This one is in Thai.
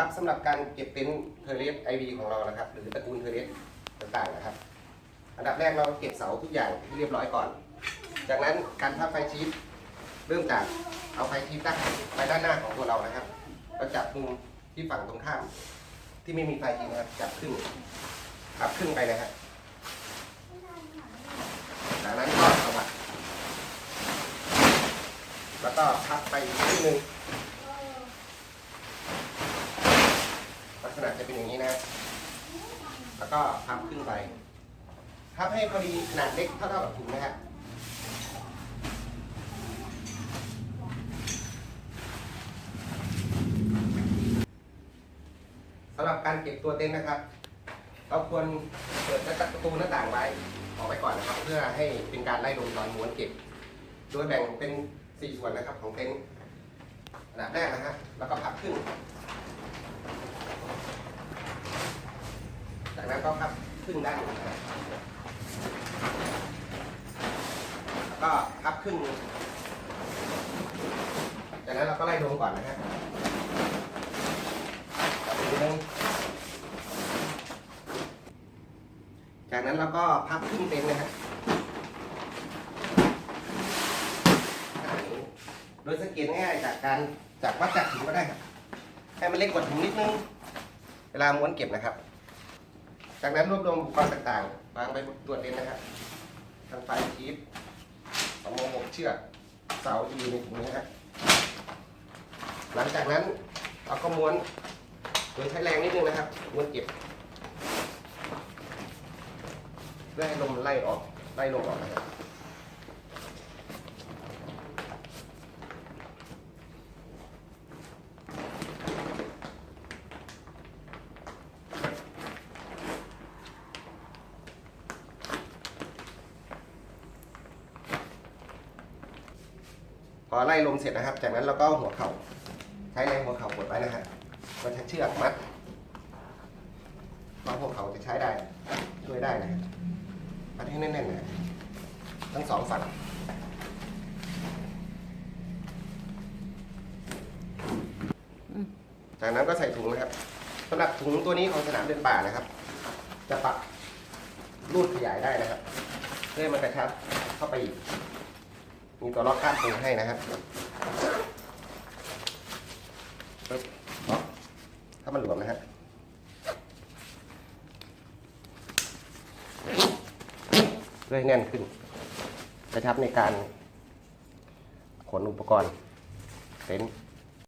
ครับสำหรับการเก็บเต็นท์เทเลสไอวีของเรานะครับ หรือตระกูลเทเลสต่างๆนะครับ อันดับแรกเราเก็บเสาทุกอย่างที่เรียบร้อยก่อน จากนั้นการพับไฟชีสเริ่มจากเอาไฟชีสตั้งไปด้านหน้าของตัวเรานะครับเราจับมุมที่ฝั่งตรงข้าม ที่ไม่มีไฟชีสนะครับจับครึ่งพับครึ่งไปนะครับจากนั้นก็สะบัดแล้วก็พับไปอีกครึ่งหนึ่ง ลักษณะจะเป็นอย่างนี้นะ แล้วก็พับขึ้นไปพับให้พอดีขนาดเล็กเท่าๆกับถุงนะฮะสำหรับการเก็บตัวเต็นท์นะครับ เราควรเปิดประตูหน้าต่างไว้ออกไว้ก่อนนะครับ เพื่อให้เป็นการไล่ลมตอนม้วนเก็บ โดยแบ่งเป็น 4 ส่วนนะครับของเต็นท์อันดับแรกนะฮะแล้วก็พับขึ้น จาก นั้นก็พับขึ้นด้านหนึ่งนะครับแล้วก็พับขึ้น จากนั้นเราก็ไล่ลงก่อนนะฮะอีกทีหนึงจากนั้นเราก็พับขึ้นเต็นท์นะฮะโดยสังเกตง่ายๆจากการจากวัดจากถุงก็ได้ครับให้มันเล็กกว่าถุงนิดนึง เวลาม้วนเก็บนะครับ จากนั้นรวบรวมอุปกรณ์ต่างๆวางไปบนตัวเต็นท์นะครับทางไฟชีสสองโมงหกเชือกเสาอีในถุงนี้นะครับหลังจากนั้นเราก็ม้วนโดยใช้แรงนิดนึงนะครับม้วนเก็บเพื่อให้ลมไล่ออกไล่ลมออกนะครับ พอไล่ลมเสร็จนะครับ จากนั้นเราก็หัวเข่าใช้แรงหัวเข่ากดไว้นะครับเราใช้เชือกมัดเพราะหัวเข่าจะใช้ได้ช่วยได้นะครับมัดให้แน่นๆนะทั้งสองฝั่งจากนั้นก็ใส่ถุงนะครับสำหรับถุงตัวนี้ของสนามเดินป่านะครับ จะปรับรูดขยายได้นะครับ เพื่อมันกระชับเข้าไปอีก มีตัวล็อกก้านปูให้นะครับปึ๊บล็อกถ้ามันหลวมนะฮะเพื่อให้แน่นขึ้นกระชับในการขนอุปกรณ์เต็นท์